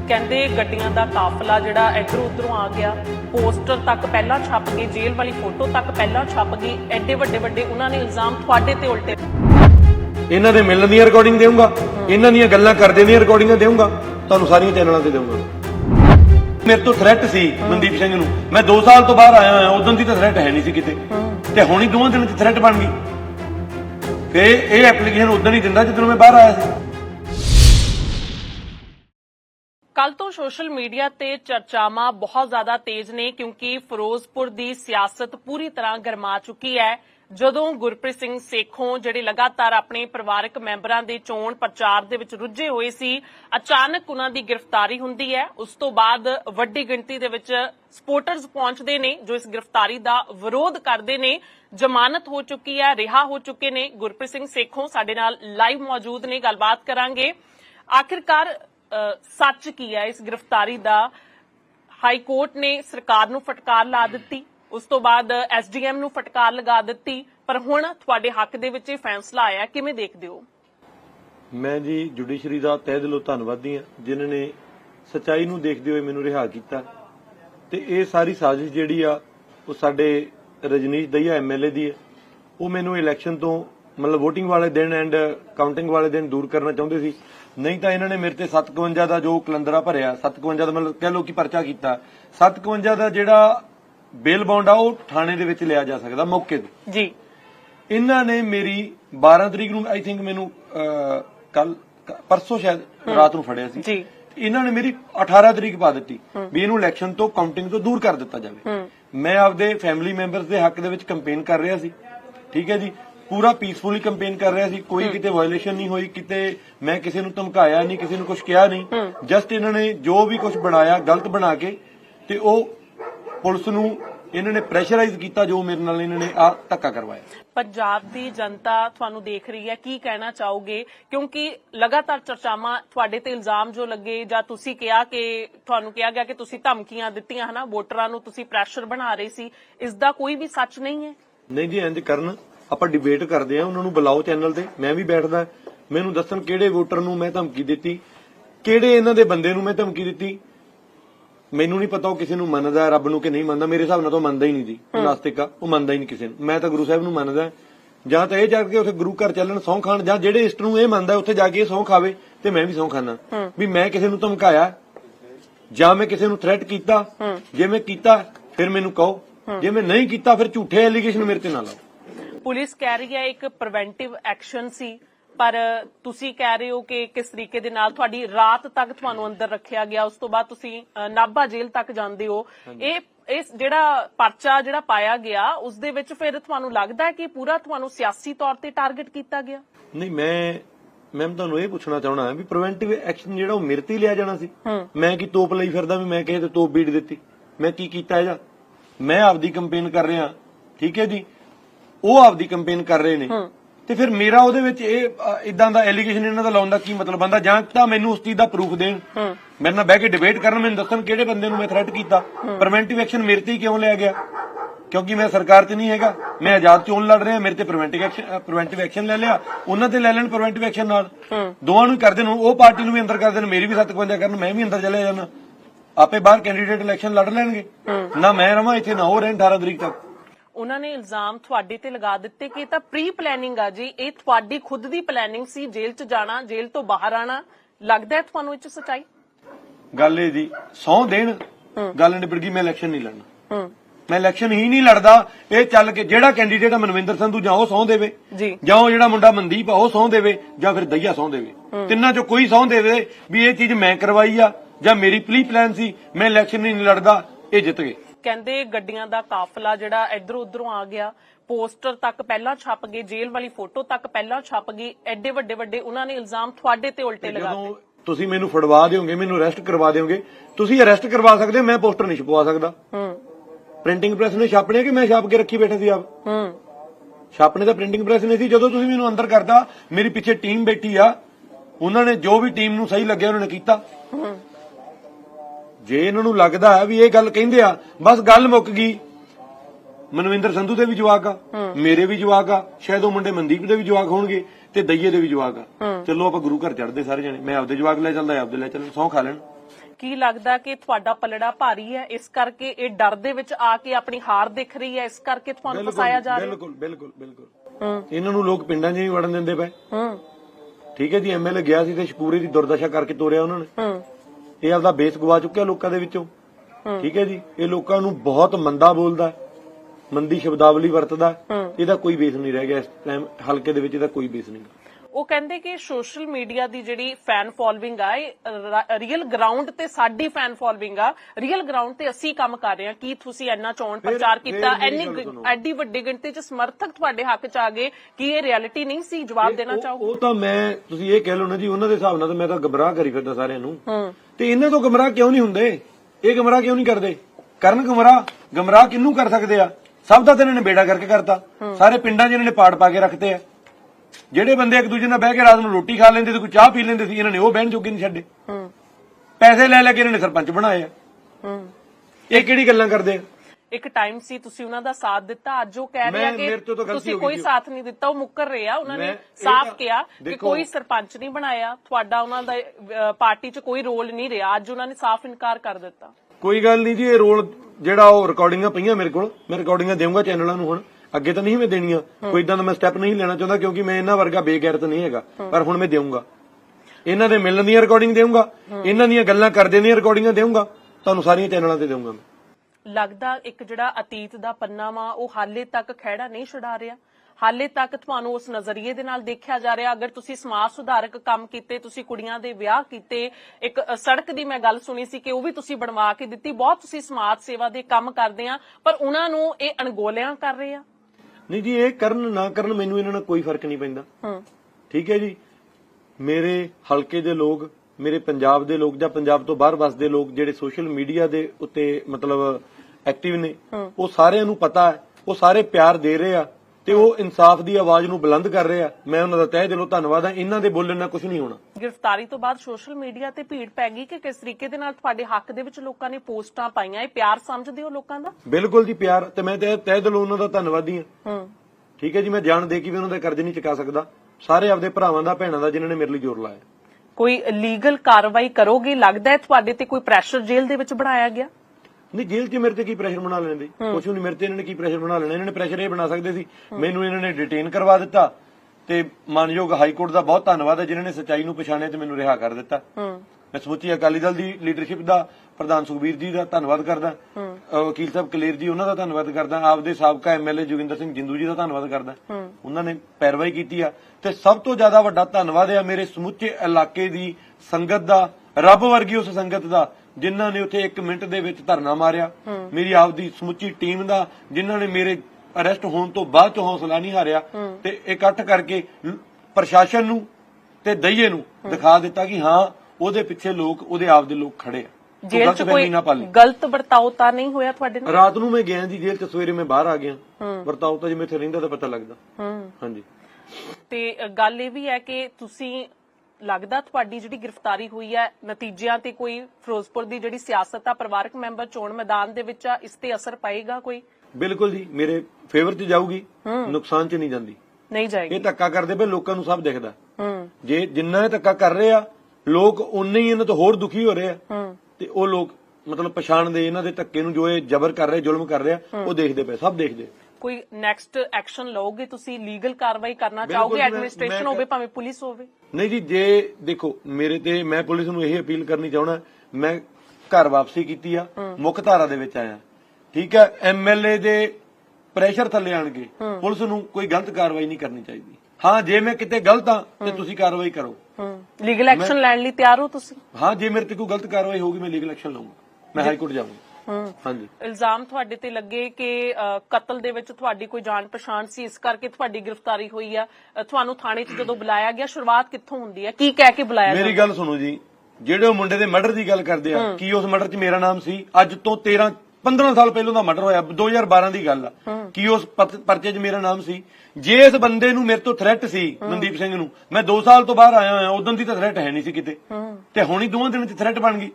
ਕਹਿੰਦੇ ਗੱਡੀਆਂ ਦਾ ਕਾਫਲਾ ਜਿਹੜਾ ਇੱਧਰੋਂ ਉੱਧਰੋਂ ਆ ਗਿਆ, ਪੋਸਟਰ ਤੱਕ ਪਹਿਲਾਂ ਛਪ ਗਏ ਜੇਲ੍ਹ ਵਾਲੀ ਫੋਟੋ ਤੱਕ ਪਹਿਲਾਂ ਛਪ ਗਈ, ਐਡੇ ਵੱਡੇ ਵੱਡੇ ਉਹਨਾਂ ਨੇ ਇਲਜ਼ਾਮ ਤੁਹਾਡੇ ਤੇ ਉਲਟੇ ਇਹਨਾਂ ਦੇ ਮਿਲਣ ਦੀਆਂ ਰਿਕਾਰਡਿੰਗ ਦੇਵਾਂਗਾ ਇਹਨਾਂ ਦੀਆਂ ਗੱਲਾਂ ਕਰਦੇ ਦੀਆਂ ਰਿਕਾਰਡਿੰਗਾਂ ਦੇਵਾਂਗਾ ਤੁਹਾਨੂੰ ਸਾਰੀਆਂ ਚੈਨਲਾਂ ਤੇ ਦੇਵਾਂਗਾ ਮੇਰੇ ਤੋਂ ਥ੍ਰੈਟ ਸੀ ਮਨਦੀਪ ਸਿੰਘ ਨੂੰ। ਮੈਂ 2 ਸਾਲ ਤੋਂ ਬਾਹਰ ਆਇਆ ਹਾਂ ਉਦੋਂ ਦੀ ਤਾਂ ਥ੍ਰੈਟ ਹੈ ਨਹੀਂ ਸੀ ਕਿਤੇ। ਤੇ ਹੁਣ ਹੀ ਦੋਵਾਂ ਦਿਨਾਂ 'ਚ ਥ੍ਰੈਟ ਬਣ ਗਈ। ਤੇ ਇਹ ਐਪਲੀਕੇਸ਼ਨ ਉਦੋਂ ਹੀ ਦਿੰਦਾ ਜਦੋਂ ਮੈਂ ਬਾਹਰ ਆਇਆ ਸੀ। ਕੱਲ ਤੋਂ ਸੋਸ਼ਲ ਮੀਡੀਆ ਤੇ ਚਰਚਾਵਾਂ ਬਹੁਤ ਜ਼ਿਆਦਾ ਤੇਜ਼ ਨੇ ਕਿਉਂਕਿ ਫਿਰੋਜ਼ਪੁਰ ਦੀ ਸਿਆਸਤ ਪੂਰੀ ਤਰ੍ਹਾਂ ਗਰਮਾ ਚੁੱਕੀ ਹੈ। ਜਦੋਂ ਗੁਰਪ੍ਰੀਤ ਸਿੰਘ ਸੇਖੋਂ ਜਿਹੜੇ ਲਗਾਤਾਰ ਆਪਣੇ ਪਰਿਵਾਰਕ ਮੈਂਬਰਾਂ ਦੇ ਚੋਣ ਪ੍ਰਚਾਰ ਦੇ ਵਿੱਚ ਰੁੱਝੇ ਹੋਏ ਸੀ, ਅਚਾਨਕ ਉਹਨਾਂ ਦੀ ਗ੍ਰਿਫਤਾਰੀ ਹੁੰਦੀ ਹੈ। ਉਸ ਤੋਂ ਬਾਅਦ ਵੱਡੀ ਗਿਣਤੀ ਦੇ ਵਿੱਚ ਸਪੋਰਟਰਸ ਪਹੁੰਚਦੇ ਨੇ, ਜੋ ਇਸ ਗ੍ਰਿਫਤਾਰੀ ਦਾ ਵਿਰੋਧ ਕਰਦੇ ਨੇ। ਜ਼ਮਾਨਤ ਹੋ ਚੁੱਕੀ ਹੈ, ਰਿਹਾ ਹੋ ਚੁੱਕੇ ਨੇ। ਗੁਰਪ੍ਰੀਤ ਸਿੰਘ ਸੇਖੋਂ ਸਾਡੇ ਨਾਲ ਲਾਈਵ ਮੌਜੂਦ ਨੇ, ਗੱਲਬਾਤ ਕਰਾਂਗੇ। ਆਖਿਰਕਾਰ ਸੱਚ ਕੀ ਹੈ? ਇਸ ਗ੍ਰਿਫਤਾਰੀ ਦਾ ਹਾਈ ਕੋਰਟ ਨੇ ਸਰਕਾਰ ਨੂੰ ਫਟਕਾਰ ਲਾ ਦਿੱਤੀ। ਉਸ ਤੋਂ ਬਾਅਦ ਐਸਡੀਐਮ ਨੂੰ ਫਟਕਾਰ ਲਗਾ ਦਿੱਤੀ। ਪਰ ਹੁਣ ਤੁਹਾਡੇ ਹੱਕ ਦੇ ਵਿੱਚ ਇਹ ਫੈਸਲਾ ਆਇਆ। ਕਿਵੇਂ ਦੇਖਦੇ ਹੋ? ਮੈਂ ਜੀ ਜੁਡੀਸ਼ਰੀ ਦਾ ਤਹਿ ਦਿਲੋਂ ਧੰਨਵਾਦੀ ਹਾਂ, ਜਿਨ੍ਹਾਂ ਨੇ ਸਚਾਈ ਨੂੰ ਦੇਖਦੇ ਹੋਏ ਮੈਨੂੰ ਰਿਹਾ ਕੀਤਾ। ਤੇ ਇਹ ਸਾਰੀ ਸਾਜ਼ਿਸ਼ ਜਿਹੜੀ ਆ, ਉਹ ਸਾਡੇ ਰਜਨੀਸ਼ ਦਈਆ ਐਮਐਲਏ ਦੀ ਹੈ। ਉਹ ਮੈਨੂੰ ਇਲੈਕਸ਼ਨ ਤੋਂ ਮਤਲਬ VOTING ਵਾਲੇ ਦਿਨ ਐਂਡ ਕਾਊਂਟਿੰਗ ਵਾਲੇ ਦਿਨ ਦੂਰ ਕਰਨਾ ਚਾਹੁੰਦੇ ਸੀ। ਨਹੀਂ ਤਾਂ ਇਹਨਾਂ ਨੇ ਮੇਰੇ ਤੇ 57 ਦਾ ਜੋ ਕਲੰਦਰਾ ਭਰਿਆ 57 ਦਾ ਮਤਲਬ ਕਹਿ ਲੋ ਕਿ ਪਰਚਾ ਕੀਤਾ। 57 ਦਾ ਜਿਹੜਾ ਬੇਲ ਬੌਂਡ ਆ ਉਹ ਥਾਣੇ ਦੇ ਵਿੱਚ ਲਿਆ ਜਾ ਸਕਦਾ ਮੌਕੇ ਤੇ। ਜੀ। ਇਹਨਾਂ ਨੇ ਮੇਰੀ 12 ਤਰੀਕ ਨੂੰ ਆਈ ਥਿੰਕ ਮੈਨੂੰ ਕੱਲ ਪਰਸੋਂ ਸ਼ਾਇਦ ਰਾਤ ਨੂੰ ਫੜਿਆ ਸੀ। ਜੀ। ਇਹਨਾਂ ਨੇ ਮੇਰੀ 18 ਤਰੀਕ ਪਾ ਦਿੱਤੀ ਵੀ ਇਹਨੂੰ ਇਲੈਕਸ਼ਨ ਤੋਂ ਕਾਊਂਟਿੰਗ ਤੋਂ ਦੂਰ ਕਰ ਦਿੱਤਾ ਜਾਵੇ। ਮੈਂ ਆਪਦੇ ਫੈਮਿਲੀ ਮੈਂਬਰਸ ਦੇ ਹੱਕ ਦੇ ਵਿੱਚ ਕੰਪੇਨ ਕਰ ਰਿਹਾ ਸੀ। ਠੀਕ ਹੈ ਜੀ? ਪੂਰਾ ਪੀਸਫੁਲੀ ਕੰਪੇਨ ਕਰ ਰਿਹਾ ਸੀ ਕੋਈ ਕਿਤੇ ਵਾਇਓਲੇਸ਼ਨ ਨਹੀਂ ਹੋਈ ਕਿਤੇ ਮੈਂ ਕਿਸੇ ਨੂੰ ਧਮਕਾਇਆ ਨਹੀਂ ਕਿਸੇ ਨੂੰ ਕੁਝ ਕਿਹਾ ਨਹੀਂ। ਜਸਟ ਇਹਨਾਂ ਨੇ ਜੋ ਵੀ ਕੁਝ ਬਣਾਇਆ ਗਲਤ ਬਣਾ ਕੇ ਤੇ ਉਹ ਪੁਲਿਸ ਨੂੰ ਇਹਨਾਂ ਨੇ ਪ੍ਰੈਸ਼ਰਾਈਜ਼ ਕੀਤਾ ਜੋ ਮੇਰੇ ਨਾਲ ਇਹਨਾਂ ਨੇ ਆ ਧੱਕਾ ਕਰਵਾਇਆ। ਪੰਜਾਬ ਦੀ ਜਨਤਾ ਤੁਹਾਨੂੰ ਦੇਖ ਰਹੀ ਹੈ ਕੀ ਕਹਿਣਾ ਚਾਹੋਗੇ? ਕਿਉਂਕਿ ਲਗਾਤਾਰ ਚਰਚਾਵਾਂ ਤੁਹਾਡੇ ਤੇ ਇਲਜ਼ਾਮ ਜੋ ਲੱਗੇ ਜਾਂ ਤੁਸੀਂ ਕਿਹਾ ਕਿ ਤੁਹਾਨੂੰ ਕਿਹਾ ਗਿਆ ਕਿ ਤੁਸੀਂ ਧਮਕੀਆਂ ਦਿੱਤੀਆਂ ਹਨਾ? ਵੋਟਰਾਂ ਨੂੰ ਤੁਸੀਂ ਪ੍ਰੈਸ਼ਰ ਬਣਾ ਰਹੇ ਸੀ। ਇਸ ਦਾ ਕੋਈ ਵੀ ਸੱਚ ਨਹੀਂ ਹੈ। ਨਹੀਂ ਜੀ ਇੰਜ ਕਰਨ ਆਪਾਂ ਡਿਬੇਟ ਕਰਦੇ ਆ ਉਹਨਾਂ ਨੂੰ ਬੁਲਾਓ ਚੈਨਲ ਤੇ ਮੈਂ ਵੀ ਬੈਠਦਾ। ਮੈਨੂੰ ਦੱਸਣ ਕਿਹੜੇ ਵੋਟਰ ਨੂੰ ਮੈਂ ਧਮਕੀ ਦਿੱਤੀ ਕਿਹੜੇ ਇਹਨਾਂ ਦੇ ਬੰਦੇ ਨੂੰ ਮੈਂ ਧਮਕੀ ਦਿੱਤੀ। ਮੈਨੂੰ ਨਹੀਂ ਪਤਾ ਉਹ ਕਿਸੇ ਨੂੰ ਮੰਨਦਾ ਰੱਬ ਨੂੰ ਕਿ ਨਹੀਂ ਮੰਨਦਾ ਮੇਰੇ ਹਿਸਾਬ ਨਾਲ ਤਾਂ ਮੰਨਦਾ ਹੀ ਨਹੀਂ ਜੀ ਨਾਸਤਿਕ ਆ ਉਹ ਮੰਨਦਾ ਹੀ ਨਹੀਂ ਕਿਸੇ ਨੂੰ। ਮੈਂ ਤਾਂ ਗੁਰੂ ਸਾਹਿਬ ਨੂੰ ਮੰਨਦਾ ਜਾਂ ਤਾਂ ਇਹ ਜਾ ਕੇ ਉੱਥੇ ਗੁਰੂ ਘਰ ਚੱਲਣ ਸਹੁੰ ਖਾਣ ਜਾਂ ਜਿਹੜੇ ਇਸ਼ਟ ਨੂੰ ਇਹ ਮੰਨਦਾ ਉੱਥੇ ਜਾ ਕੇ ਸਹੁੰ ਖਾਵੇ ਤੇ ਮੈਂ ਵੀ ਸਹੁੰ ਖਾਣਾ ਵੀ ਮੈਂ ਕਿਸੇ ਨੂੰ ਧਮਕਾਇਆ ਜਾਂ ਮੈਂ ਕਿਸੇ ਨੂੰ ਥ੍ਰੈਟ ਕੀਤਾ ਜੇ ਮੈਂ ਕੀਤਾ ਫਿਰ ਮੈਨੂੰ ਕਹੋ। ਜੇ ਮੈਂ ਨਹੀਂ ਕੀਤਾ ਫਿਰ ਝੂਠੇ ਐਲੀਗੇਸ਼ਨ ਮੇਰੇ ਤੇ ਨਾ ਲਾਓ। ਪੁਲਿਸ ਕਹਿ ਰਹੀ ਹੈ ਇੱਕ ਪ੍ਰੀਵੈਂਟਿਵ ਐਕਸ਼ਨ ਸੀ ਪਰ ਤੁਸੀਂ ਕਹਿ ਰਹੇ ਹੋ ਕਿ ਕਿਸ ਤਰੀਕੇ ਦੇ ਨਾਲ ਤੁਹਾਡੀ ਰਾਤ ਤੱਕ ਤੁਹਾਨੂੰ ਅੰਦਰ ਰੱਖਿਆ ਗਿਆ ਉਸ ਤੋਂ ਬਾਅਦ ਤੁਸੀਂ ਨਾਭਾ ਜੇਲ੍ਹ ਤੱਕ ਜਾਂਦੇ ਹੋ। ਇਹ ਇਸ ਜਿਹੜਾ ਪਰਚਾ ਜਿਹੜਾ ਪਾਇਆ ਗਿਆ ਉਸ ਦੇ ਵਿੱਚ ਫਿਰ ਤੁਹਾਨੂੰ ਲੱਗਦਾ ਹੈ ਕਿ ਪੂਰਾ ਤੁਹਾਨੂੰ ਸਿਆਸੀ ਤੌਰ ਤੇ ਟਾਰਗੇਟ ਕੀਤਾ ਗਿਆ? ਨਹੀਂ ਮੈਂ ਮੈਂ ਤੁਹਾਨੂੰ ਇਹ ਪੁੱਛਣਾ ਚਾਹਣਾ ਵੀ ਪ੍ਰੀਵੈਂਟਿਵ ਐਕਸ਼ਨ ਜਿਹੜਾ ਉਹ ਮੇਰੇ ਤੇ ਲਿਆ ਜਾਣਾ ਸੀ। ਮੈਂ ਕੀ ਤੋਪ ਲਈ ਫਿਰਦਾ ਵੀ ਮੈਂ ਕਿਸੇ ਤੇ ਤੋਪ ਬੀੜ ਦਿੱਤੀ? ਮੈਂ ਕੀ ਕੀਤਾ ਇਹਦਾ? ਮੈਂ ਆਪਦੀ ਕੰਪੇਨ ਕਰ ਰਿਹਾ। ਠੀਕ ਹੈ ਜੀ? ਉਹ ਆਪਦੀ ਕੰਪੇਨ ਕਰ ਰਹੇ ਨੇ। ਤੇ ਫਿਰ ਮੇਰਾ ਉਹਦੇ ਵਿੱਚ ਇਹ ਇਦਾਂ ਦਾ ਐਲੀਗੇਸ਼ਨ ਇਹਨਾਂ ਦਾ ਲਾਉਣ ਦਾ ਕੀ ਮਤਲਬ ਬੰਦਾ? ਜਾਂ ਤਾਂ ਮੈਨੂੰ ਉਸ ਚੀਜ਼ ਦਾ ਪ੍ਰੂਫ ਦੇਣ। ਮੇਰੇ ਨਾਲ ਬਹਿ ਕੇ ਡਿਬੇਟ ਕਰਨ ਮੈਨੂੰ ਦੱਸਣ ਕਿਹੜੇ ਬੰਦੇ ਨੂੰ ਮੈਂ ਥ੍ਰੈਟ ਕੀਤਾ। ਪ੍ਰੀਵੈਂਟਿਵ ਐਕਸ਼ਨ ਮੇਰੇ ਤੇ ਹੀ ਕਿਉਂ ਲਿਆ ਗਿਆ? ਕਿਉਂਕਿ ਮੈਂ ਸਰਕਾਰ 'ਚ ਨਹੀਂ ਹੈਗਾ। ਮੈਂ ਆਜ਼ਾਦ ਚੋਣ ਲੜ ਰਿਹਾ ਮੇਰੇ ਤੇ ਪ੍ਰੀਵੈਂਟਿਵ ਐਕਸ਼ਨ ਪ੍ਰੀਵੈਂਟਿਵ ਐਕਸ਼ਨ ਲੈ ਲਿਆ। ਉਹਨਾਂ ਤੇ ਲੈ ਲੈਣ ਪ੍ਰੀਵੈਂਟਿਵ ਐਕਸ਼ਨ ਨਾਲ। ਦੋਵਾਂ ਨੂੰ ਹੀ ਕਰਦੇ ਨੇ ਉਹ ਪਾਰਟੀ ਨੂੰ ਵੀ ਅੰਦਰ ਕਰ ਦੇਣ ਮੇਰੀ ਵੀ 751 ਕਰਨ ਮੈਂ ਵੀ ਅੰਦਰ ਚਲੇ ਜਾਣਾ। ਆਪੇ ਬਾਹਰ ਕੈਂਡੀਡੇਟ ਇਲੈਕਸ਼ਨ ਲੜ ਲੈਣਗੇ। ਨਾ ਮੈਂ ਰਵਾਂ ਇੱਥੇ ਨਾ ਉਹ ਰਹਿਣ 18 ਤਰੀਕ ਤੱਕ। ਉਹਨਾਂ ਨੇ ਇਲਜ਼ਾਮ ਤੁਹਾਡੇ ਤੇ ਲਗਾ ਦਿੱਤੇ ਕਿ ਇਹ ਤਾਂ ਪ੍ਰੀ ਪਲੈਨਿੰਗ ਆ ਜੀ। ਇਹ ਤੁਹਾਡੀ ਖੁਦ ਦੀ ਪਲੈਨਿੰਗ ਸੀ ਜੇਲ੍ਹ 'ਚ ਜਾਣਾ ਜੇਲ੍ਹ ਤੋਂ ਬਾਹਰ ਆਣਾ। ਲੱਗਦਾ ਹੈ ਤੁਹਾਨੂੰ ਇਹ 'ਚ ਸਚਾਈ? ਗੱਲ ਇਹ ਜੀ ਸੌ ਦੇਣ ਗੱਲ ਨਿਬੜ ਗਈ ਮੈਂ ਇਲੈਕਸ਼ਨ ਨਹੀਂ ਲੜਨਾ। ਮੈਂ ਇਲੈਕਸ਼ਨ ਹੀ ਨਹੀਂ ਲੜਦਾ। ਇਹ ਚੱਲ ਕੇ ਜਿਹੜਾ ਕੈਂਡੀਡੇਟ ਆ ਮਨਵਿੰਦਰ ਸੰਧੂ ਜਾਂ ਉਹ ਸਹੁੰ ਦੇਵੇ। ਜੀ। ਉਹ ਜਿਹੜਾ ਮੁੰਡਾ ਮਨਦੀਪ ਆ ਉਹ ਸਹੁੰ ਦੇਵੇ ਜਾਂ ਫਿਰ ਦਈਆ ਸਹੁੰ ਦੇਵੇ। ਤਿੰਨਾਂ ਚੋਂ ਕੋਈ ਸਹੁੰ ਦੇਵੇ ਵੀ ਇਹ ਚੀਜ਼ ਮੈਂ ਕਰਵਾਈ ਆ ਜਾਂ ਮੇਰੀ ਪਲੀ ਪਲਾਨ ਸੀ ਮੈਂ ਇਲੈਕਸ਼ਨ ਨਹੀਂ ਲੜਦਾ ਇਹ ਜਿੱਤ ਗਏ। ਕਹਿੰਦੇ ਗੱਡੀਆਂ ਦਾ ਕਾਫਲਾ ਜਿਹੜਾ ਇਧਰੋਂ ਉਧਰੋਂ ਆ ਗਿਆ। ਪੋਸਟਰ ਤੱਕ ਪਹਿਲਾਂ ਛਪ ਗਏ ਜੇਲ੍ਹ ਵਾਲੀ ਫੋਟੋ ਤੱਕ ਪਹਿਲਾਂ ਛਪ ਗਈ। ਐਡੇ ਵੱਡੇ ਵੱਡੇ ਉਹਨਾਂ ਨੇ ਇਲਜ਼ਾਮ ਤੁਹਾਡੇ ਤੇ ਉਲਟੇ ਲਗਾਤੇ ਜਦੋਂ ਤੁਸੀਂ ਮੈਨੂੰ ਫੜਵਾ ਦਿਓਗੇ ਮੈਨੂੰ ਅਰੈਸਟ ਕਰਵਾ ਦਿਓਗੇ ਤੁਸੀਂ ਅਰੈਸਟ ਕਰਵਾ ਸਕਦੇ ਹੋ ਮੈਂ ਪੋਸਟਰ ਨਹੀਂ ਛਪਵਾ ਸਕਦਾ। ਹੂੰ। ਪ੍ਰਿੰਟਿੰਗ ਪ੍ਰੈਸ ਨੇ ਛਾਪਣੇ ਕਿ ਮੈਂ ਛਾਪ ਕੇ ਰੱਖੀ ਬੈਠਾ ਸੀ ਆਪ? ਹੂੰ। ਛਾਪਣੇ ਤਾਂ ਪ੍ਰਿੰਟਿੰਗ ਪ੍ਰੈਸ ਨੇ ਸੀ ਜਦੋਂ ਤੁਸੀਂ ਮੈਨੂੰ ਅੰਦਰ ਕਰਦਾ ਮੇਰੀ ਪਿੱਛੇ ਟੀਮ ਬੈਠੀ ਆ ਉਹਨਾਂ ਨੇ ਜੋ ਵੀ ਟੀਮ ਨੂੰ ਸਹੀ ਲੱਗਿਆ ਉਹਨਾਂ ਨੇ ਕੀਤਾ। ਹੂੰ। ਜੇ ਇਹਨਾਂ ਨੂੰ ਲੱਗਦਾ ਹੈ ਵੀ ਇਹ ਗੱਲ ਕਹਿੰਦੇ ਆ ਬਸ ਗੱਲ ਮੁੱਕ ਗਈ। ਮਨਵਿੰਦਰ ਸੰਧੂ ਦੇ ਵੀ ਜਵਾਕ ਆ ਮੇਰੇ ਵੀ ਜਵਾਕ ਆ ਸ਼ਾਇਦ ਉਹ ਮੁੰਡੇ ਮਨਦੀਪ ਦੇ ਵੀ ਜਵਾਕ ਹੋਣਗੇ ਤੇ ਦਈਏ ਦੇ ਵੀ ਜਵਾਕ ਆ। ਚਲੋ ਆਪਾਂ ਗੁਰੂ ਘਰ ਚੜਦੇ ਸਾਰੇ ਜਣੇ। ਮੈਂ ਆਪਦੇ ਜਵਾਕ ਲੈ ਚੱਲਦਾ ਆਪਦੇ ਲੈ ਚੱਲਣ ਸੌਂ ਖਾ ਲੈਣ। ਕੀ ਲੱਗਦਾ ਕਿ ਤੁਹਾਡਾ ਪਲੜਾ ਭਾਰੀ ਹੈ? ਇਸ ਕਰਕੇ ਇਹ ਡਰ ਦੇ ਵਿੱਚ ਆ ਕੇ ਆਪਣੀ ਹਾਰ ਦਿਖ ਰਹੀ ਹੈ? ਇਸ ਕਰਕੇ ਤੁਹਾਨੂੰ ਫਸਾਇਆ ਜਾ ਰਿਹਾ? ਬਿਲਕੁਲ ਬਿਲਕੁਲ ਬਿਲਕੁਲ। ਇਹਨਾਂ ਨੂੰ ਲੋਕ ਪਿੰਡਾਂ 'ਚ ਨਹੀਂ ਵੜਨ ਦਿੰਦੇ ਪਏ। ਠੀਕ ਹੈ ਜੀ ਐਮਐਲਏ ਗਿਆ ਸੀ ਤੇ ਸ਼ਪੂਰੇ ਦੀ ਦੁਰਦਸ਼ਾ ਕਰਕੇ ਤੋਰਿਆ ਉਹਨਾਂ ਨੇ। ਇਹ ਆਪਦਾ ਬੇਸ ਗਵਾ ਚੁੱਕਿਆ ਲੋਕਾਂ ਦੇ ਵਿੱਚੋਂ। ਠੀਕ ਹੈ ਜੀ? ਇਹ ਲੋਕਾਂ ਨੂੰ ਬਹੁਤ ਮੰਦਾ ਬੋਲਦਾ ਮੰਦੀ ਸ਼ਬਦਾਵਲੀ ਵਰਤਦਾ। ਇਹਦਾ ਕੋਈ ਬੇਸ ਨਹੀਂ ਰਹਿ ਗਿਆ ਇਸ ਟਾਈਮ ਹਲਕੇ ਦੇ ਵਿੱਚ ਇਹਦਾ ਕੋਈ ਬੇਸ ਨਹੀਂ। ਉਹ ਕਹਿੰਦੇ ਕਿ ਸੋਸ਼ਲ ਮੀਡੀਆ ਦੀ ਜਿਹੜੀ ਫੈਨ ਫੋਲੋਇੰਗ ਆ ਰੀਅਲ ਗਰਾਊਂਡ ਤੇ ਸਾਡੀ ਫੈਨ ਫੋਲੋਇੰਗ ਆ ਰੀਅਲ ਗਰਾਊਂਡ ਤੇ ਅਸੀਂ ਕੰਮ ਕਰ ਰਹੇ ਹਾਂ। ਕੀ ਤੁਸੀਂ ਇੰਨਾ ਚੋਣ ਪ੍ਰਚਾਰ ਕੀਤਾ? ਇੰਨੀ। ਐਡੀ ਵੱਡੀ ਗਿਣਤੀ ਚ ਸਮਰਥਕ ਤੁਹਾਡੇ ਹੱਕ ਚ ਆ ਗਏ ਕੀ ਇਹ ਰਿਐਲਿਟੀ ਨਹੀਂ ਸੀ? ਜਵਾਬ ਦੇਣਾ ਚਾਹੋਗੇ? ਉਹ ਤਾਂ ਮੈਂ ਤੁਸੀਂ ਇਹ ਕਹਿ ਲਓ ਨਾ ਜੀ ਉਹਨਾਂ ਦੇ ਹਿਸਾਬ ਨਾਲ ਤਾਂ ਮੈਂ ਤਾਂ ਗਮਰਾਹ ਕਰੀ ਫਿਰਦਾ ਸਾਰਿਆਂ ਨੂੰ। ਤੇ ਇਹਨਾਂ ਤੋਂ ਗਮਰਾਹ ਕਿਉਂ ਨਹੀਂ ਹੁੰਦੇ? ਇਹ ਗਮਰਾਹ ਕਿਉਂ ਨਹੀਂ ਕਰਦੇ? ਕਰਨ ਗਮਰਾਹ ਗਮਰਾਹ ਕਿਹਨੂੰ ਕਰ ਸਕਦੇ ਆ? ਸਭ ਦਾ ਤਾਂ ਇਹਨਾਂ ਨੇ ਬੇੜਾ ਕਰਕੇ ਕਰਤਾ। ਸਾਰੇ ਪਿੰਡਾਂ 'ਚ ਇਹਨਾਂ ਨੇ ਪਾੜ ਪਾ ਕੇ ਰੱਖਤੇ ਆ। ਜਿਹੜੇ ਬੰਦੇ ਇੱਕ ਦੂਜੇ ਨਾਲ ਬਹਿ ਕੇ ਰਾਤ ਨੂੰ ਰੋਟੀ ਖਾ ਲੈਂਦੇ ਤੇ ਕੋਈ ਚਾਹ ਪੀ ਲੈਂਦੇ ਸੀ ਇਹਨਾਂ ਨੇ ਉਹ ਬਹਿਣ ਜੋਗੇ ਨਹੀਂ ਛੱਡੇ। ਹੂੰ। ਪੈਸੇ ਲੈ ਲੈ ਕੇ ਇਹਨਾਂ ਨੇ ਸਰਪੰਚ ਬਣਾਏ ਆ। ਹੂੰ। ਇਹ ਕਿਹੜੀ ਗੱਲਾਂ ਕਰਦੇ ਆ? ਇੱਕ ਟਾਈਮ ਸੀ ਤੁਸੀਂ ਉਹਨਾਂ ਦਾ ਸਾਥ ਦਿੱਤਾ ਅੱਜ ਉਹ ਕਹਿ ਰਹੇ ਕਿ ਤੁਸੀਂ ਕੋਈ। ਸਾਥ ਨਹੀਂ ਦਿੱਤਾ ਉਹ ਮੁੱਕਰ ਰਹੇ ਉਹਨਾਂ ਨੇ ਸਾਫ਼ ਕਿਹਾ ਕਿ ਕੋਈ ਸਰਪੰਚ ਨਹੀਂ ਬਣਾਇਆ ਤੁਹਾਡਾ ਉਹਨਾਂ ਦਾ ਪਾਰਟੀ 'ਚ ਕੋਈ ਰੋਲ ਨਹੀਂ ਰਿਹਾ ਅੱਜ ਉਹਨਾਂ ਨੇ ਸਾਫ਼ ਇਨਕਾਰ ਕਰ ਦਿੱਤਾ। ਕੋਈ ਗੱਲ ਨਹੀਂ ਜੀ ਇਹ ਰੋਲ ਜਿਹੜਾ ਉਹ ਰਿਕਾਰਡਿੰਗਾਂ ਪਈਆਂ ਮੇਰੇ ਕੋਲ ਮੈਂ ਰਿਕਾਰਡਿੰਗਾਂ ਦੇਵਾਂਗਾ ਚੈਨਲਾਂ ਨੂੰ ਹੁਣ। ਅੱਗੇ ਤਾਂ ਨਹੀਂ ਮੈਂ ਦੇਣੀਆਂ। ਕੋਈ ਇਦਾਂ ਦਾ ਮੈਂ ਸਟੈਪ ਨਹੀਂ ਲੈਣਾ ਚਾਹੁੰਦਾ ਕਿਉਂਕਿ ਮੈਂ ਇਹਨਾਂ ਵਰਗਾ ਬੇਗੈਰਤ ਨਹੀਂ ਹੈਗਾ। ਪਰ ਹੁਣ ਮੈਂ ਦੇਵਾਂਗਾ ਇਹਨਾਂ ਦੇ ਮਿਲਣ ਦੀਆਂ ਰਿਕਾਰਡਿੰਗ ਦੇਵਾਂਗਾ ਇਹਨਾਂ ਦੀਆਂ ਗੱਲਾਂ ਕਰਦੇ ਦੀਆਂ ਰਿਕਾਰਡਿੰਗਾਂ ਦੇਵਾਂਗਾ ਤੁਹਾਨੂੰ ਸਾਰੀਆਂ ਚੈਨਲਾਂ ਤੇ ਦੇਵਾਂਗਾ ਮੈਂ। ਲੱਗਦਾ ਇੱਕ ਜਿਹੜਾ ਅਤੀਤ ਦਾ ਪੰਨਾ ਵਾ ਉਹ ਹਾਲੇ ਤੱਕ ਖਹਿੜਾ ਨਹੀਂ ਛੁਡਾ ਰਿਹਾ। ਹਾਲੇ ਤੱਕ ਤੁਹਾਨੂੰ ਉਸ ਨਜ਼ਰੀਏ ਦੇ ਨਾਲ ਦੇਖਿਆ ਜਾ ਰਿਹਾ। ਅਗਰ ਤੁਸੀਂ ਸਮਾਜ ਸੁਧਾਰਕ ਕੰਮ ਕੀਤੇ ਤੁਸੀਂ ਕੁੜੀਆਂ ਦੇ ਵਿਆਹ ਕੀਤੇ ਇੱਕ ਸੜਕ ਦੀ ਮੈਂ ਗੱਲ ਸੁਣੀ ਸੀ ਕਿ ਉਹ ਵੀ ਤੁਸੀਂ ਬਣਵਾ ਕੇ ਦਿੱਤੀ। ਬਹੁਤ ਤੁਸੀਂ ਸਮਾਜ ਸੇਵਾ ਦੇ ਕੰਮ ਕਰਦੇ ਆ ਪਰ ਉਹਨਾਂ ਨੂੰ ਇਹ ਅਣਗੋਲਿਆਂ ਕਰ ਰਹੇ ਆ। ਨਹੀਂ ਜੀ ਇਹ ਕਰਨ ਨਾ ਕਰਨ ਮੈਨੂੰ ਇਹਨਾਂ ਨਾਲ ਕੋਈ ਫ਼ਰਕ ਨਹੀਂ ਪੈਂਦਾ। ਹੂੰ। ਠੀਕ ਹੈ ਜੀ? ਮੇਰੇ ਹਲਕੇ ਦੇ ਲੋਕ ਮੇਰੇ ਪੰਜਾਬ ਦੇ ਲੋਕ ਜਾਂ ਪੰਜਾਬ ਤੋਂ ਬਾਹਰ ਵਸਦੇ ਲੋਕ ਜਿਹੜੇ ਸੋਸ਼ਲ ਮੀਡੀਆ ਦੇ ਉੱਤੇ ਮਤਲਬ ਐਕਟਿਵ ਨੇ ਉਹ ਸਾਰਿਆਂ ਨੂੰ ਪਤਾ ਹੈ ਉਹ ਸਾਰੇ ਪਿਆਰ ਦੇ ਰਹੇ ਆ। ਤੇ ਉਹ ਇਨਸਾਫ ਦੀ ਆਵਾਜ਼ ਨੂੰ ਬੁਲੰਦ ਕਰ ਰਹੇ ਆ। ਮੈਂ ਉਹਨਾਂ ਦਾ ਤਹਿ ਦਿਲੋਂ ਧੰਨਵਾਦ ਆ ਇਹਨਾਂ ਦੇ ਬੋਲਣ ਨਾਲ ਕੁਝ ਨਹੀਂ ਹੋਣਾ। ਗ੍ਰਿਫਤਾਰੀ ਤੋਂ ਬਾਅਦ ਸੋਸ਼ਲ ਮੀਡੀਆ ਤੇ ਭੀੜ ਪੈ ਗਈ ਕਿ ਕਿਸ ਤਰੀਕੇ ਦੇ ਨਾਲ ਤੁਹਾਡੇ ਹੱਕ ਦੇ ਵਿੱਚ ਲੋਕਾਂ ਨੇ ਪੋਸਟਾਂ ਪਾਈਆਂ? ਇਹ ਪਿਆਰ ਸਮਝਦੇ ਹੋ ਲੋਕਾਂ ਦਾ? ਬਿਲਕੁਲ ਜੀ ਪਿਆਰ। ਤੇ ਮੈਂ ਤਹਿ ਤਹਿ ਦਿਲੋਂ ਉਹਨਾਂ ਦਾ ਧੰਨਵਾਦੀ ਆ ਹੂੰ। ਠੀਕ ਹੈ ਜੀ ਮੈਂ ਜਾਣ ਦੇ ਕੇ ਵੀ ਉਹਨਾਂ ਦਾ ਕਰਜ਼ ਨਹੀਂ ਚੁਕਾ ਸਕਦਾ। ਸਾਰੇ ਆਪਦੇ ਭਰਾਵਾਂ ਦਾ ਭੈਣਾਂ ਦਾ ਜਿਨ੍ਹਾਂ ਨੇ ਮੇਰੇ ਲਈ ਜ਼ੋਰ ਲਾਇਆ। ਕੋਈ ਲੀਗਲ ਕਾਰਵਾਈ ਕਰੋਗੇ? ਲੱਗਦਾ ਹੈ ਤੁਹਾਡੇ ਤੇ ਕੋਈ ਪ੍ਰੈਸ਼ਰ ਜੇਲ੍ਹ ਦੇ ਵਿੱਚ ਬਣਾਇਆ ਗਿਆ? ਨਹੀਂ ਜੇਲ੍ਹ 'ਚ ਮੇਰੇ ਤੇ ਕੀ ਪ੍ਰੈਸ਼ਰ ਬਣਾ ਲੈਣ ਦੀ ਕੁਛ ਨਹੀਂ ਮੇਰੇ ਤੇ ਇਹਨਾਂ ਨੇ ਕੀ ਪ੍ਰੈਸ਼ਰ ਬਣਾ ਲੈਣਾ? ਇਹਨਾਂ ਨੇ ਪ੍ਰੈਸ਼ਰ ਇਹ ਬਣਾ ਸਕਦੇ ਸੀ ਮੈਨੂੰ ਇਹਨਾਂ ਨੇ ਡਿਟੇਨ ਕਰਵਾ ਦਿੱਤਾ ਤੇ ਮਾਨਯੋਗ ਹਾਈ ਕੋਰਟ ਦਾ ਬਹੁਤ ਧੰਨਵਾਦ ਹੈ ਜਿਨ੍ਹਾਂ ਨੇ ਸੱਚਾਈ ਨੂੰ ਪਛਾਣਿਆ ਤੇ ਮੈਨੂੰ ਰਿਹਾ ਕਰ ਦਿੱਤਾ। ਮੈਂ ਸਮੁੱਚੀ ਅਕਾਲੀ ਦਲ ਦੀ ਲੀਡਰਸ਼ਿਪ ਦਾ ਪ੍ਰਧਾਨ ਸੁਖਬੀਰ ਜੀ ਦਾ ਧੰਨਵਾਦ ਕਰਦਾ। ਵਕੀਲ ਸਾਹਿਬ ਕਲੇਰ ਜੀ ਉਹਨਾਂ ਦਾ ਧੰਨਵਾਦ ਕਰਦਾ। ਆਪਦੇ ਸਾਬਕਾ ਐਮਐਲਏ ਜੋਗਿੰਦਰ ਸਿੰਘ ਜਿੰਦੂ ਜੀ ਦਾ ਧੰਨਵਾਦ ਕਰਦਾ। ਉਹਨਾਂ ਨੇ ਪੈਰਵਾਈ ਕੀਤੀ ਆ। ਤੇ ਸਭ ਤੋਂ ਜ਼ਿਆਦਾ ਵੱਡਾ ਧੰਨਵਾਦ ਹੈ ਮੇਰੇ ਸਮੁੱਚੇ ਇਲਾਕੇ ਦੀ ਸੰਗਤ ਦਾ ਰੱਬ ਵਰਗੀ ਉਸ ਸੰਗਤ ਦਾ ਜਿਨ੍ਹਾਂ ਨੇ ਉੱਥੇ 1 ਮਿੰਟ ਦੇ ਵਿੱਚ ਧਰਨਾ ਮਾਰਿਆ। ਮੇਰੀ ਆਪਦੀ ਸਮੁੱਚੀ ਟੀਮ ਦਾ ਜਿਨ੍ਹਾਂ ਨੇ ਮੇਰੇ ਅਰੈਸਟ ਹੋਣ ਤੋਂ ਬਾਅਦ ਚ ਹੌਸਲਾ ਨਹੀਂ ਹਾਰਿਆ ਤੇ ਇਕੱਠ ਕਰਕੇ ਪ੍ਰਸ਼ਾਸਨ ਨੂੰ ਤੇ ਦਈਏ ਨੂੰ ਦਿਖਾ ਦਿੱਤਾ ਕਿ ਹਾਂ ਉਹਦੇ ਪਿੱਛੇ ਲੋਕ ਉਹਦੇ ਆਪ ਦੇ ਲੋਕ ਖੜੇ ਆ। ਤੂੰ ਜੇਲ੍ਹ 'ਚ ਕੋਈ ਗਲਤ ਵਰਤਾਓ ਤਾਂ ਨਹੀਂ ਹੋਇਆ ਤੁਹਾਡੇ ਨਾਲ? ਰਾਤ ਨੂੰ ਮੈਂ ਗਿਆ ਜੀ ਜੇਲ੍ਹ ਚ ਸਵੇਰੇ ਮੈਂ ਬਾਹਰ ਆ ਗਿਆ। ਵਰਤਾਓ ਤਾਂ ਜਿਵੇਂ ਇੱਥੇ ਰਹਿੰਦਾ ਤਾਂ ਪਤਾ ਲੱਗਦਾ। ਹਾਂਜੀ। ਤੇ ਗੱਲ ਇਹ ਵੀ ਹੈ ਕਿ ਤੁਸੀਂ ਲੱਗਦਾ ਤੁਹਾਡੀ ਜਿਹੜੀ ਗ੍ਰਿਫਤਾਰੀ ਹੋਈ ਹੈ ਨਤੀਜਿਆਂ ਤੇ ਕੋਈ ਫਿਰੋਜ਼ਪੁਰ ਦੀ ਜਿਹੜੀ ਸਿਆਸਤ ਆ ਪਰਿਵਾਰਕ ਮੈਂਬਰ ਚੋਣ ਮੈਦਾਨ ਦੇ ਵਿੱਚ ਆ ਇਸ ਤੇ ਅਸਰ ਪਏਗਾ ਕੋਈ? ਬਿਲਕੁਲ ਜੀ ਮੇਰੇ ਫੇਵਰ 'ਚ ਜਾਊਗੀ ਨੁਕਸਾਨ 'ਚ ਨਹੀਂ ਜਾਂਦੀ। ਨਹੀਂ ਜਾਏਗੀ। ਇਹ ਧੱਕਾ ਕਰਦੇ ਪਏ ਲੋਕਾਂ ਨੂੰ ਸਭ ਦਿਖਦਾ। ਜੇ ਜਿੰਨਾ ਇਹ ਧੱਕਾ ਕਰ ਰਹੇ ਆ ਲੋਕ ਉਨੇ ਹੀ ਇਹਨਾਂ ਤੋਂ ਹੋਰ ਦੁਖੀ ਹੋ ਰਹੇ ਆ। ਤੇ ਉਹ ਲੋਕ ਮਤਲਬ ਪਛਾਣਦੇ ਇਹਨਾਂ ਦੇ ਧੱਕੇ ਨੂੰ ਜੋ ਇਹ ਜ਼ਬਰ ਕਰ ਰਹੇ ਜ਼ੁਲਮ ਕਰ ਰਹੇ ਆ ਉਹ ਦੇਖਦੇ ਪਏ ਸਭ ਦੇਖਦੇ। ਕੋਈ ਨੈਕਸਟ ਐਕਸ਼ਨ ਲਓਗੇ ਤੁਸੀਂ ਲੀਗਲ ਕਾਰਵਾਈ ਕਰਨਾ ਚਾਹੋਗੇ ਐਡਮਿਨਿਸਟ੍ਰੇਸ਼ਨ ਹੋਵੇ ਭਾਵੇਂ ਪੁਲਿਸ ਹੋਵੇ? ਨਹੀਂ ਜੀ ਜੇ ਦੇਖੋ ਮੇਰੇ ਤੇ ਮੈਂ ਪੁਲਿਸ ਨੂੰ ਇਹ ਅਪੀਲ ਕਰਨੀ ਚਾਹਣਾ ਮੈਂ ਘਰ ਵਾਪਸੀ ਕੀਤੀ ਆ ਮੁੱਖ ਧਾਰਾ ਦੇ ਵਿੱਚ ਆਇਆ। ਠੀਕ ਹੈ ਐਮਐਲਏ ਦੇ ਪ੍ਰੈਸ਼ਰ ਥੱਲੇ ਆਣਗੇ ਪੁਲਿਸ ਨੂੰ ਕੋਈ ਗਲਤ ਕਾਰਵਾਈ ਨਹੀਂ ਕਰਨੀ ਚਾਹੀਦੀ। ਹਾਂ ਜੇ ਮੈਂ ਕਿਤੇ ਗਲਤ ਹਾਂ ਤੇ ਤੁਸੀਂ ਕਾਰਵਾਈ ਕਰੋ। ਲੀਗਲ ਐਕਸ਼ਨ ਲੈਣ ਲਈ ਤਿਆਰ ਹੋ ਤੁਸੀਂ? ਹਾਂ ਜੇ ਮੇਰੇ ਤੇ ਕੋਈ ਗਲਤ ਕਾਰਵਾਈ ਹੋਊਗੀ ਮੈਂ ਲੀਗਲ ਐਕਸ਼ਨ ਲਵਾਂਗਾ ਮੈਂ ਹਾਈ ਕੋਰਟ ਜਾਵਾਂਗਾ ਹਾਂਜੀ। ਇਲਜ਼ਾਮ ਤੁਹਾਡੇ ਤੇ ਲੱਗੇ ਕਿ ਅ, ਕਤਲ ਦੇ ਵਿੱਚ ਤੁਹਾਡੀ ਕੋਈ ਜਾਣ ਪਛਾਣ ਸੀ ਇਸ ਕਰਕੇ ਤੁਹਾਡੀ ਗ੍ਰਿਫਤਾਰੀ ਹੋਈ ਆ। ਅ, ਤੁਹਾਨੂੰ ਥਾਣੇ 'ਚ ਜਦੋਂ ਬੁਲਾਇਆ ਗਿਆ ਸ਼ੁਰੂਆਤ ਕਿੱਥੋਂ ਹੁੰਦੀ ਹੈ ਕੀ ਕਹਿ ਕੇ ਬੁਲਾਇਆ ਮੇਰੀ ਜਾਂਦਾ? ਗੱਲ ਸੁਣੋ ਜੀ। ਜਿਹੜੇ ਉਹ ਮੁੰਡੇ ਦੇ ਮਰਡਰ ਦੀ ਗੱਲ ਕਰਦੇ ਆ ਕੀ ਉਸ ਮਰਡਰ 'ਚ ਮੇਰਾ ਨਾਮ ਸੀ? ਅੱਜ ਤੋਂ 13 15 ਸਾਲ ਪਹਿਲਾਂ ਦਾ ਮਰਡਰ ਹੋਇਆ 2012 ਦੀ ਗੱਲ ਆ। ਕੀ ਉਸ ਪਤ- ਪਰਚੇ 'ਚ ਮੇਰਾ ਨਾਮ ਸੀ? ਜੇ ਇਸ ਬੰਦੇ ਨੂੰ ਮੇਰੇ ਤੋਂ ਥ੍ਰੈਟ ਸੀ ਮਨਦੀਪ ਸਿੰਘ ਨੂੰ ਮੈਂ 2 ਸਾਲ ਤੋਂ ਬਾਹਰ ਆਇਆ ਹਾਂ ਉਦੋਂ ਦੀ ਤਾਂ ਥ੍ਰੈਟ ਹੈ ਨਹੀਂ ਸੀ ਕਿਤੇ। ਤੇ ਹੁਣ ਹੀ ਦੋਵਾਂ ਦਿਨਾਂ 'ਚ ਥ੍ਰੈਟ ਬਣ ਗਈ।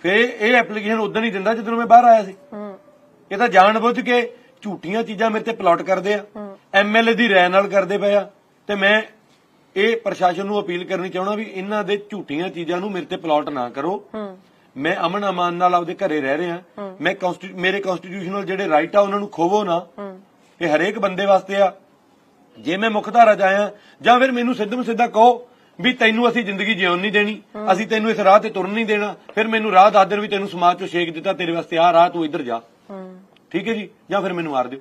ਫੇ ਇਹ ਐਪਲੀਕੇਸ਼ਨ ਉਦੋਂ ਹੀ ਦਿੰਦਾ ਜਦੋਂ ਮੈਂ ਬਾਹਰ ਆਇਆ ਸੀ। ਹੂੰ। ਇਹ ਤਾਂ ਜਾਣਬੁੱਝ ਕੇ ਝੂਠੀਆਂ ਚੀਜ਼ਾਂ ਮੇਰੇ ਤੇ ਪਲਾਟ ਕਰਦੇ ਆ। ਐਮਐਲਏ ਦੀ ਰਾਇ ਨਾਲ ਕਰਦੇ ਪਏ ਆ। ਤੇ ਮੈਂ ਇਹ ਪ੍ਰਸ਼ਾਸਨ ਨੂੰ ਅਪੀਲ ਕਰਨੀ ਚਾਹਣਾ ਵੀ ਇਹਨਾਂ ਦੇ ਝੂਠੀਆਂ ਚੀਜ਼ਾਂ ਨੂੰ ਮੇਰੇ ਤੇ ਪਲਾਟ ਨਾ ਕਰੋ। ਮੈਂ ਅਮਨ ਅਮਾਨ ਨਾਲ ਆਪਦੇ ਘਰੇ ਰਹਿ ਰਿਹਾ। ਮੈਂ ਮੇਰੇ ਕਨਸਟੀਟਿਊਸ਼ਨਲ ਜਿਹੜੇ ਰਾਈਟ ਆ ਉਹਨਾਂ ਨੂੰ ਖੋਵੋ ਨਾ। ਇਹ ਹਰੇਕ ਬੰਦੇ ਵਾਸਤੇ ਆ। ਜੇ ਮੈਂ ਮੁੱਖ ਧਾਰਾ ਚ ਆਇਆ ਜਾਂ ਫਿਰ ਮੈਨੂੰ ਸਿੱਧਮ ਸਿੱਧਾ ਕਹੋ ਵੀ ਤੈਨੂੰ ਅਸੀਂ ਜ਼ਿੰਦਗੀ ਜਿਉਣ ਨਹੀਂ ਦੇਣੀ ਅਸੀਂ ਤੈਨੂੰ ਇਸ ਰਾਹ ਤੇ ਤੁਰਨ ਨਹੀਂ ਦੇਣਾ ਫਿਰ ਮੈਨੂੰ ਰਾਹ ਦੱਸ ਦੇਣ ਵੀ ਤੈਨੂੰ ਸਮਾਜ ਚੋਂ ਛੇਕ ਦਿੱਤਾ ਤੇਰੇ ਵਾਸਤੇ ਆਹ ਰਾਹ ਤੂੰ ਇੱਧਰ ਜਾ। ਹੂੰ। ਠੀਕ ਹੈ ਜੀ? ਜਾਂ ਫਿਰ ਮੈਨੂੰ ਮਾਰ ਦਿਓ।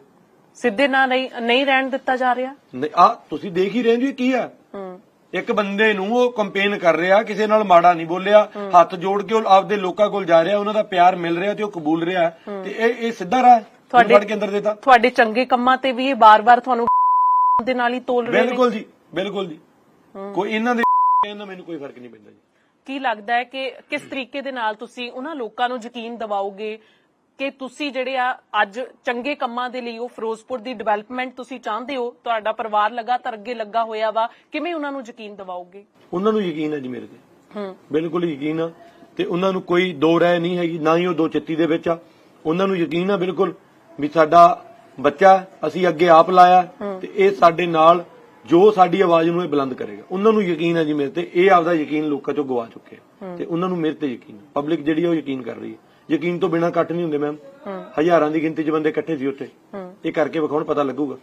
ਸਿੱਧੇ ਨਾ ਨਹੀਂ ਨਹੀਂ ਰਹਿਣ ਦਿੱਤਾ ਜਾ ਰਿਹਾ? ਆ ਤੁਸੀਂ ਦੇਖ ਹੀ ਰਹੇ ਜੀ ਕੀ ਆ ਹੂੰ। ਇੱਕ ਬੰਦੇ ਨੂੰ ਉਹ ਕੰਪੇਨ ਕਰ ਰਿਹਾ ਕਿਸੇ ਨਾਲ ਮਾੜਾ ਨਹੀਂ ਬੋਲਿਆ ਹੱਥ ਜੋੜ ਕੇ ਉਹ ਆਪਦੇ ਲੋਕਾਂ ਕੋਲ ਜਾ ਰਿਹਾ ਉਹਨਾਂ ਦਾ ਪਿਆਰ ਮਿਲ ਰਿਹਾ ਤੇ ਉਹ ਕਬੂਲ ਰਿਹਾ। ਤੇ ਇਹ ਇਹ ਸਿੱਧਾ ਰਾਹ ਹੈ ਤੁਹਾਡੇ- ਫੜ ਕੇ ਅੰਦਰ ਦੇਤਾ। ਤੁਹਾਡੇ ਚੰਗੇ ਕੰਮਾਂ ਤੇ ਵੀ ਇਹ ਬਾਰ-ਬਾਰ ਤੁਹਾਨੂੰ ਦੇ ਨਾਲ ਹੀ ਤੋਲ ਰਹੇ ਨੇ ਬਿਲਕੁਲ ਜੀ ਬਿਲਕੁਲ ਜੀ। ਕੋਈ ਇਹਨਾਂ ਦੇ ਇਹਨਾਂ ਮੈਨੂੰ ਕੋਈ ਫ਼ਰਕ ਨਹੀਂ ਪੈਂਦਾ ਜੀ। ਕੀ ਲੱਗਦਾ ਹੈ ਕਿ ਕਿਸ ਤਰੀਕੇ ਦੇ ਨਾਲ ਤੁਸੀਂ ਉਹਨਾਂ ਲੋਕਾਂ ਨੂੰ ਯਕੀਨ ਦਿਵਾਓਗੇ ਕਿ ਤੁਸੀਂ ਜਿਹੜੇ ਆ ਅੱਜ ਚੰਗੇ ਕੰਮਾਂ ਦੇ ਲਈ ਉਹ ਫਿਰੋਜ਼ਪੁਰ ਦੀ ਡਿਵੈਲਪਮੈਂਟ ਤੁਸੀਂ ਚਾਹੁੰਦੇ ਹੋ ਤੁਹਾਡਾ ਪਰਿਵਾਰ ਲਗਾਤਾਰ ਅੱਗੇ ਲੱਗਾ ਹੋਇਆ ਵਾ ਕਿਵੇਂ ਉਹਨਾਂ ਨੂੰ ਯਕੀਨ ਦਿਵਾਓਗੇ? ਉਹਨਾਂ ਨੂੰ ਯਕੀਨ ਹੈ ਜੀ ਮੇਰੇ ਤੇ। ਹੂੰ। ਬਿਲਕੁਲ ਯਕੀਨ ਆ। ਤੇ ਉਹਨਾਂ ਨੂੰ ਕੋਈ ਦੋ ਰਾਏ ਨਹੀਂ ਹੈਗੀ ਨਾ ਹੀ ਉਹ ਦੋ ਚਿੱਤੀ ਦੇ ਵਿੱਚ ਆ। ਉਹਨਾਂ ਨੂੰ ਯਕੀਨ ਆ ਬਿਲਕੁਲ ਵੀ ਸਾਡਾ ਬੱਚਾ ਅਸੀਂ ਅੱਗੇ ਆਪ ਲਾਇਆ ਤੇ ਇਹ ਸਾਡੇ ਨਾਲ ਜੋ ਸਾਡੀ ਆਵਾਜ਼ ਨੂੰ ਇਹ ਬੁਲੰਦ ਕਰੇਗਾ। ਉਹਨਾਂ ਨੂੰ ਯਕੀਨ ਹੈ ਜੀ ਮੇਰੇ ਤੇ ਇਹ ਆਪਦਾ ਯਕੀਨ ਲੋਕਾਂ ਚੋਂ ਗਵਾ ਚੁੱਕੇ ਆ। ਤੇ ਉਹਨਾਂ ਨੂੰ ਮੇਰੇ ਤੇ ਯਕੀਨ ਪਬਲਿਕ ਜਿਹੜੀ ਆ ਉਹ ਯਕੀਨ ਕਰ ਰਹੀ ਹੈ ਯਕੀਨ ਤੋਂ ਬਿਨਾ ਇਕੱਠ ਨਹੀਂ ਹੁੰਦੇ ਮੈਮ ਹਜ਼ਾਰਾਂ ਦੀ ਗਿਣਤੀ 'ਚ ਬੰਦੇ ਇਕੱਠੇ ਸੀ ਉੱਥੇ। ਇਹ ਕਰਕੇ ਵਿਖਾਉਣ ਪਤਾ ਲੱਗੂਗਾ।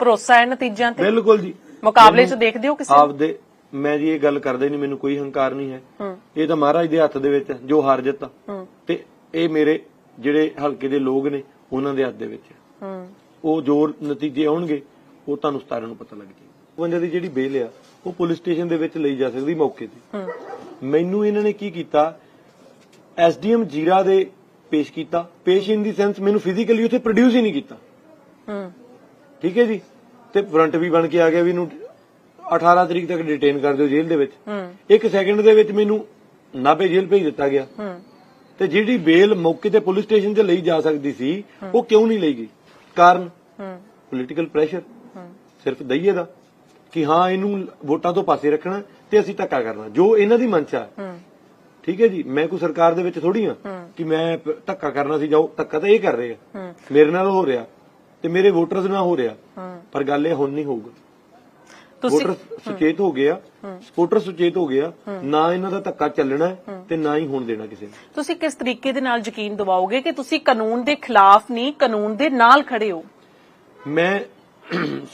ਭਰੋਸਾ ਹੈ ਨਤੀਜਿਆਂ ਤੇ? ਬਿਲਕੁਲ ਜੀ। ਮੁਕਾਬਲੇ 'ਚ ਦੇਖਦੇ ਹੋ ਕਿਸੇ ਆਪਦੇ ਮੈਂ ਜੀ ਇਹ ਗੱਲ ਕਰਦਾ ਨਹੀਂ ਮੈਨੂੰ ਕੋਈ ਹੰਕਾਰ ਨਹੀਂ ਹੈ। ਇਹ ਤਾਂ ਮਹਾਰਾਜ ਦੇ ਹੱਥ ਦੇ ਵਿੱਚ ਹੈ, ਜੋ ਹਾਰ ਜਿੱਤ। ਤੇ ਇਹ ਮੇਰੇ ਜਿਹੜੇ ਹਲਕੇ ਦੇ ਲੋਕ ਨੇ ਉਹਨਾਂ ਦੇ ਹੱਥ ਦੇ ਵਿੱਚ ਉਹ ਜੋ ਨਤੀਜੇ ਆਉਣਗੇ। ਉਹ ਤੁਹਾਨੂੰ 17 ਨੂੰ ਪਤਾ ਲੱਗ ਜਾਏਗਾ। ਬੰਦੇ ਦੀ ਜਿਹੜੀ ਬੇਲ ਆ ਉਹ ਪੁਲਿਸ ਸਟੇਸ਼ਨ ਦੇ ਵਿੱਚ ਲਈ ਜਾ ਸਕਦੀ ਮੌਕੇ ਤੇ। ਮੈਨੂੰ ਇਹਨਾਂ ਨੇ ਕੀ ਕੀਤਾ? ਐਸਡੀਐਮ ਜੀਰਾ ਦੇ ਪੇਸ਼ ਕੀਤਾ। ਪੇਸ਼ ਇਨ ਦੀ ਸੈਂਸ ਮੈਨੂੰ ਫਿਜ਼ੀਕਲੀ ਉੱਥੇ ਪ੍ਰੋਡਿਊਸ ਹੀ ਨਹੀਂ ਕੀਤਾ। ਹੂੰ। ਠੀਕ ਹੈ ਜੀ? ਤੇ ਵਾਰੰਟ ਵੀ ਬਣ ਕੇ ਆ ਗਿਆ ਵੀ ਇਹਨੂੰ 18 ਤਰੀਕ ਤੱਕ ਡਿਟੇਨ ਕਰ ਦਿਓ ਜੇਲ੍ਹ ਦੇ ਵਿੱਚ। ਹੂੰ। ਇੱਕ ਸੈਕਿੰਡ ਦੇ ਵਿੱਚ ਮੈਨੂੰ ਨਾਭੇ ਜੇਲ੍ਹ ਭੇਜ ਦਿੱਤਾ ਗਿਆ। ਹੂੰ। ਤੇ ਜਿਹੜੀ ਬੇਲ ਮੌਕੇ ਤੇ ਪੁਲਿਸ ਸਟੇਸ਼ਨ 'ਚ ਲਈ ਜਾ ਸਕਦੀ ਸੀ ਉਹ ਕਿਉਂ ਨਹੀਂ ਲਈ ਗਈ? ਕਾਰਨ? ਹੂੰ। ਪੋਲੀਟੀਕਲ ਪ੍ਰੈਸ਼ਰ ਸਿਰਫ ਦਈਏ ਦਾ ਕਿ ਹਾਂ ਇਹਨੂੰ ਵੋਟਾਂ ਤੋਂ ਪਾਸੇ ਰੱਖਣਾ ਤੇ ਅਸੀਂ ਧੱਕਾ ਕਰਨਾ ਜੋ ਇਹਨਾਂ ਦੀ ਮਨਸ਼ਾ ਠੀਕ ਹੈ ਜੀ? ਮੈਂ ਕੋਈ ਸਰਕਾਰ ਦੇ ਵਿੱਚ ਥੋੜੀ ਆ। ਕਿ ਮੈਂ ਧੱਕਾ ਕਰਨਾ ਸੀ ਜਾਓ ਧੱਕਾ ਤਾਂ ਇਹ ਕਰ ਰਹੇ ਆ। ਮੇਰੇ ਨਾਲ ਹੋ ਰਿਹਾ ਤੇ ਮੇਰੇ ਵੋਟਰਸ ਨਾਲ ਹੋ ਰਿਹਾ। ਪਰ ਗੱਲ ਇਹ ਹੁਣ ਨਹੀਂ ਹੋਊਗਾ। ਤੁਸੀਂ ਵੋਟਰ ਸੁਚੇਤ ਹੋ ਗਿਆ ਸਪੋਰਟਰ ਸੁਚੇਤ ਹੋ ਗਿਆ ਨਾ ਇਹਨਾਂ ਦਾ ਧੱਕਾ ਚੱਲਣਾ ਤੇ ਨਾ ਹੀ ਹੋਣ ਦੇਣਾ ਕਿਸੇ ਨੇ। ਤੁਸੀਂ ਕਿਸ ਤਰੀਕੇ ਦੇ ਨਾਲ ਯਕੀਨ ਦਿਵਾਓਗੇ ਕਿ ਤੁਸੀਂ ਕਾਨੂੰਨ ਦੇ ਖਿਲਾਫ ਨਹੀਂ ਕਾਨੂੰਨ ਦੇ ਨਾਲ ਖੜੇ ਹੋ? ਮੈਂ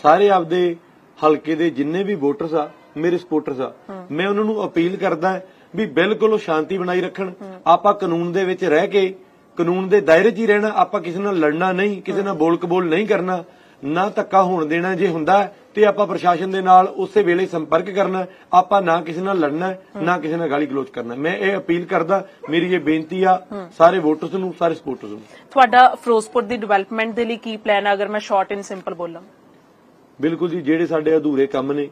ਸਾਰੇ ਆਪਦੇ ਹਲਕੇ ਦੇ ਜਿੰਨੇ ਵੀ ਵੋਟਰਸ ਆ ਮੇਰੇ ਸਪੋਰਟਰਸ ਆ ਮੈਂ ਉਹਨਾਂ ਨੂੰ ਅਪੀਲ ਕਰਦਾ ਵੀ ਬਿਲਕੁਲ ਉਹ ਸ਼ਾਂਤੀ ਬਣਾਈ ਰੱਖਣ। ਆਪਾਂ ਕਾਨੂੰਨ ਦੇ ਵਿੱਚ ਰਹਿ ਕੇ ਕਾਨੂੰਨ ਦੇ ਦਾਇਰੇ 'ਚ ਹੀ ਰਹਿਣਾ ਆਪਾਂ ਕਿਸੇ ਨਾਲ ਲੜਨਾ ਨਹੀਂ ਕਿਸੇ ਨਾਲ ਬੋਲ ਕਬੋਲ ਨਹੀਂ ਕਰਨਾ ਨਾ ਧੱਕਾ ਹੋਣ ਦੇਣਾ ਜੇ ਹੁੰਦਾ ਤੇ ਆਪਾਂ ਪ੍ਰਸ਼ਾਸਨ ਦੇ ਨਾਲ ਉਸੇ ਵੇਲੇ ਸੰਪਰਕ ਕਰਨਾ ਆਪਾਂ ਨਾ ਕਿਸੇ ਨਾਲ ਲੜਨਾ ਨਾ ਕਿਸੇ ਨਾਲ ਗਾਲੀ ਗਲੋਚ ਕਰਨਾ। ਮੈਂ ਇਹ ਅਪੀਲ ਕਰਦਾ ਮੇਰੀ ਇਹ ਬੇਨਤੀ ਆ ਸਾਰੇ ਵੋਟਰਸ ਨੂੰ ਸਾਰੇ ਸਪੋਰਟਰਸ ਨੂੰ। ਤੁਹਾਡਾ ਫਿਰੋਜ਼ਪੁਰ ਦੀ ਡਿਵੈਲਪਮੈਂਟ ਦੇ ਲਈ ਕੀ ਪਲਾਨ ਹੈ ਅਗਰ ਮੈਂ ਸ਼ਾਰਟ ਐਂਡ ਸਿੰਪਲ ਬੋਲਾਂ। ਬਿਲਕੁਲ ਜੀ ਜਿਹੜੇ ਸਾਡੇ ਅਧੂਰੇ ਕੰਮ ਨੇ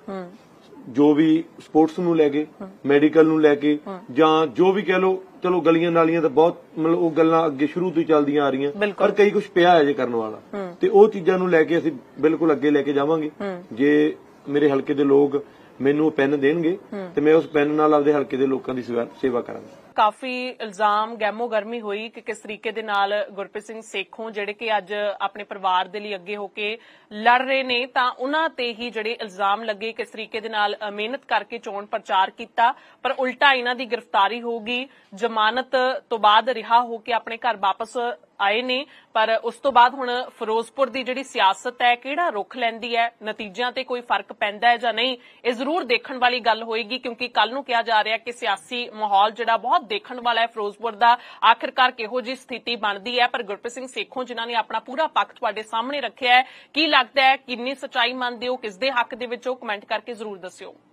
ਜੋ ਵੀ ਸਪੋਰਟਸ ਨੂੰ ਲੈ ਕੇ ਮੈਡੀਕਲ ਨੂੰ ਲੈ ਕੇ ਜਾਂ ਜੋ ਵੀ ਕਹਿ ਲੋ ਚਲੋ ਗਲੀਆਂ ਨਾਲੀਆਂ ਤਾਂ ਬਹੁਤ ਮਤਲਬ ਉਹ ਗੱਲਾਂ ਅੱਗੇ ਸ਼ੁਰੂ ਤੋਂ ਹੀ ਚੱਲਦੀਆਂ ਆ ਰਹੀਆਂ। ਪਰ ਕਈ ਕੁਝ ਪਿਆ ਹੈ ਜੇ ਕਰਨ ਵਾਲਾ। ਤੇ ਉਹ ਚੀਜ਼ਾਂ ਨੂੰ ਲੈ ਕੇ ਅਸੀਂ ਬਿਲਕੁਲ ਅੱਗੇ ਲੈ ਕੇ ਜਾਵਾਂਗੇ। ਜੇ ਮੇਰੇ ਹਲਕੇ ਦੇ ਲੋਕ ਮੈਨੂੰ ਪੈਨ ਦੇਣਗੇ ਤੇ ਮੈਂ ਉਸ ਪੈਨ ਨਾਲ ਆਪਦੇ ਹਲਕੇ ਦੇ ਲੋਕਾਂ ਦੀ ਸੇਵਾ ਕਰਾਂਗਾ। ਕਾਫੀ ਇਲਜ਼ਾਮ ਗੈਮੋ ਗਰਮੀ ਹੋਈ ਕਿ ਕਿਸ ਤਰੀਕੇ ਦੇ ਨਾਲ ਗੁਰਪ੍ਰੀਤ ਸਿੰਘ ਸੇਖੋਂ, ਜਿਹੜੇ ਕਿ ਅੱਜ ਆਪਣੇ ਪਰਿਵਾਰ ਦੇ ਲਈ ਅੱਗੇ ਹੋ ਕੇ ਲੜ ਰਹੇ ਨੇ, ਤਾਂ ਉਹਨਾਂ ਤੇ ਹੀ ਜਿਹੜੇ ਇਲਜ਼ਾਮ ਲੱਗੇ, ਕਿਸ ਤਰੀਕੇ ਦੇ ਨਾਲ ਮਿਹਨਤ ਕਰਕੇ ਚੋਣ ਪ੍ਰਚਾਰ ਕੀਤਾ। ਪਰ ਉਲਟਾ ਇਹਨਾਂ ਦੀ ਗ੍ਰਿਫਤਾਰੀ ਹੋਗੀ ਜ਼ਮਾਨਤ ਤੋਂ ਬਾਅਦ ਰਿਹਾ ਹੋ ਕੇ ਆਪਣੇ ਘਰ ਵਾਪਸ ਆਏ ਨੇ, ਪਰ ਉਸ ਤੋਂ ਬਾਅਦ ਹੁਣ ਫਿਰੋਜ਼ਪੁਰ ਦੀ ਜਿਹੜੀ ਸਿਆਸਤ ਹੈ, ਕਿਹੜਾ ਰੁਖ ਲੈਂਦੀ ਹੈ, ਨਤੀਜਿਆਂ ਤੇ ਕੋਈ ਫ਼ਰਕ ਪੈਂਦਾ ਹੈ ਜਾਂ ਨਹੀਂ, ਇਹ ਜ਼ਰੂਰ ਦੇਖਣ ਵਾਲੀ ਗੱਲ ਹੋਏਗੀ, ਕਿਉਂਕਿ ਕੱਲ ਨੂੰ ਕਿਹਾ ਜਾ ਰਿਹਾ ਕਿ ਸਿਆਸੀ ਮਾਹੌਲ ਜਿਹੜਾ ਬਹੁਤ ਦੇਖਣ ਵਾਲਾ ਹੈ ਫਿਰੋਜ਼ਪੁਰ ਦਾ, ਆਖਿਰਕਾਰ ਕਿਹੋ ਜੀ ਸਥਿਤੀ ਬਣਦੀ ਹੈ, ਪਰ ਗੁਰਪ੍ਰੀਤ ਸਿੰਘ ਸੇਖੋਂ ਜਿਨ੍ਹਾਂ ਨੇ ਆਪਣਾ ਪੂਰਾ ਪੱਖ ਤੁਹਾਡੇ ਸਾਹਮਣੇ ਰੱਖਿਆ ਹੈ, ਕੀ ਲੱਗਦਾ ਹੈ, ਕਿੰਨੀ ਸਚਾਈ ਮੰਨਦੇ ਹੋ ਕਿਸ ਦੇ ਹੱਕ ਦੇ ਵਿੱਚ ਹੋ, ਕਮੈਂਟ ਕਰਕੇ ਜ਼ਰੂਰ ਦੱਸਿਓ।